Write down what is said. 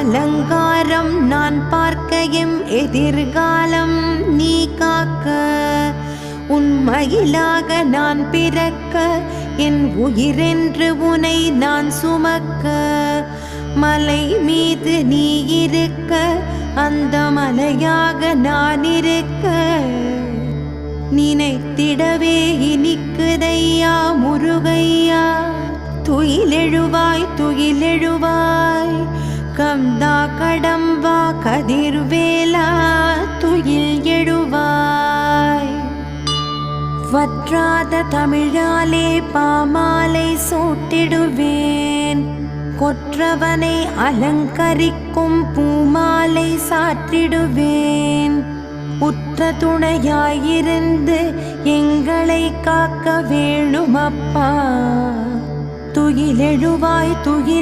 அலங்காரம் நான் பார்க்க எம் எதிர்காலம் நீ காக்க. உண்மையிலாக நான் பிறக்க என் உயிரென்று உனை நான் சுமக்க. மலை மீது நீ இருக்க அந்த மலையாக நான் இருக்க. நினைத்திடவே இனிக்குதையா முருகையா? துயிலெழுவாய் துயிலெழு கம்தா கடம்பா கதிர்வேலா துயில் எழுவாய். வற்றாத தமிழாலே பாமாலை சூட்டிடுவேன். கொற்றவனை அலங்கரிக்கும் பூமாலை சாற்றிடுவேன். உற்ற துணையாயிருந்து எங்களை காக்க வேணுமப்பா. துயிலெழுவாய் துயில்